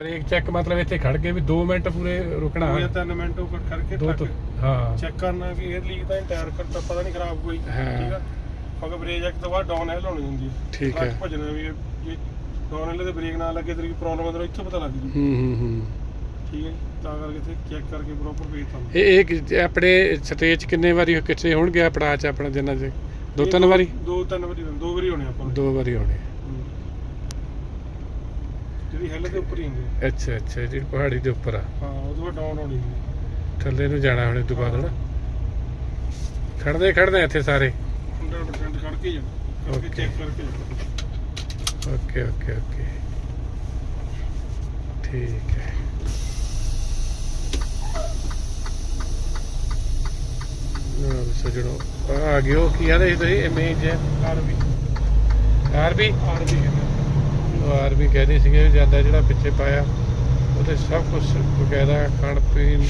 Break check ਮਤਲਬ ਇੱਥੇ ਖੜ ਕੇ ਵੀ 2 ਮਿੰਟ ਪੂਰੇ ਰੁਕਣਾ। ਦੋ ਜਾਂ ਤਿੰਨ ਮਿੰਟ ਉਹ ਕਰਕੇ ਦੋ ਤੋਂ ਹਾਂ। ਚੈੱਕ ਕਰਨਾ ਕਿ 에ਅਰ ਲੀਕ ਤਾਂ ਟਾਇਰ ਕਰਤਾ ਪਤਾ ਨਹੀਂ ਖਰਾਬ ਕੋਈ। ਠੀਕ ਆ? ਅਗਰ ਬ੍ਰੇਕ ਇੱਕ ਤੋਂ ਬਾਅਦ ਡਾਊਨ ਹਿਲ ਹੋਣੀ ਹੁੰਦੀ ਹੈ ਠੀਕ ਹੈ। ਭੱਜਣਾ ਵੀ ਇਹ ਡਾਊਨ ਹਿਲ ਤੇ ਬ੍ਰੇਕ ਨਾ ਲੱਗੇ ਤੇਰੀ ਪ੍ਰੋਬਲਮ ਅੰਦਰੋਂ ਇੱਥੋਂ ਪਤਾ ਲੱਗ ਜੂ। ਹੂੰ ਹੂੰ ਹੂੰ। ਠੀਕ ਹੈ? ਜੀ? ਤਾਂ ਕਰਕੇ ਇੱਥੇ ਚੈੱਕ ਕਰਕੇ ਪ੍ਰੋਪਰ ਵੇਚ ਤੁਹਾਨੂੰ ਇਹ ਇਹ ਕਿ- ਆਪਣੇ ਸਟੇਜ ਕਿੰਨੇ ਵਾਰੀ ਕਿੱਥੇ ਹੋਣਗੇ? ਆਪਣਾ ਚ ਆਪਣਾ ਜਿੰਨਾ ਚ ਦੋ ਤਿੰਨ ਵਾਰੀ? ਦੋ ਤਿੰਨ ਵਾਰੀ ਦੋ ਵਾਰੀ ਹੋਣੇ ਆਪਾਂ ਦੋ ਵਾਰੀ ਹੋਣੇ। ਜਿਹੜੀ ਹਿੱਲ ਦੇ ਉੱਪਰ ਹੀ ਹੁੰਦੀ ਹੈ। ਅੱਛਾ ਅੱਛਾ ਜਿਹੜੀ ਪਹਾੜੀ ਦੇ ਉੱਪਰ ਆ। ਹਾਂ ਉਹਦੇ ਬਾਅਦ ਡਾਊਨ ਹੋਣੀ ਹੈ। ਥੱਲੇ ਨੂੰ ਜਾਣਾ ਹੁਣ ਤੋਂ ਬਾਅਦ ਨਾ ਖੜਦੇ ਖੜਦੇ ਇੱਥੇ ਸਾਰੇ। 100% ਖੜ ਕੇ ਜਾਣਾ। ਕਰਕੇ Okay. ਚੈੱਕ ਕਰਕੇ ਜਾਣਾ। Okay okay okay. ਠੀਕ ਹੈ। ਲਓ ਵੀ ਸਜਣੋ ਆ ਗਿਓ ਕੀ ਆ ਰਹੀ ਤੁਸੀਂ? ਇਮੇਜ ਹੈ ਆਰਬੀ ਆਰਬੀ ਆਰਬੀ ਉਹ ਆਰਬੀ ਕਹਿੰਦੇ ਸੀਗੇ ਜਾਂਦਾ ਜਿਹੜਾ ਪਿੱਛੇ ਪਾਇਆ। ਉਹਦੇ ਸਭ ਕੁਝ ਬਕਾਇਦਾ ਖਾਣ ਪੀਣ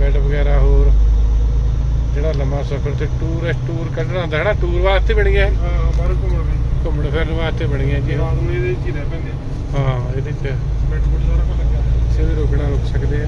ਬੈੱਡ ਵਗੈਰਾ ਹੋਰ ਜਿਹੜਾ ਲੰਮਾ ਸਫ਼ਰ ਤੇ ਟੂਰਿਸਟ ਟੂਰ ਕੱਢਣਾ ਹੁੰਦਾ ਹੈ ਨਾ ਟੂਰ ਵਾਸਤੇ ਬਣੀਆਂ ਇਹ। ਹਾਂ ਬਾਹਰ ਘੁੰਮਣ ਫਿਰਨ ਵਾਸਤੇ ਬਣੀਆਂ ਜੀ। ਇਹ। ਰਾਤ ਨੂੰ ਇਹਦੇ ਚ ਹੀ ਰਹਿ ਪੈਂਦੇ ਹਾਂ ਇਹਦੇ ਚ ਬੈੱਡ ਬੁੱਡ ਸਾਰਾ ਕੁਝ ਲੱਗਿਆ ਇੱਥੇ ਵੀ ਰੁਕਣਾ ਰੁਕ ਸਕਦੇ ਆ।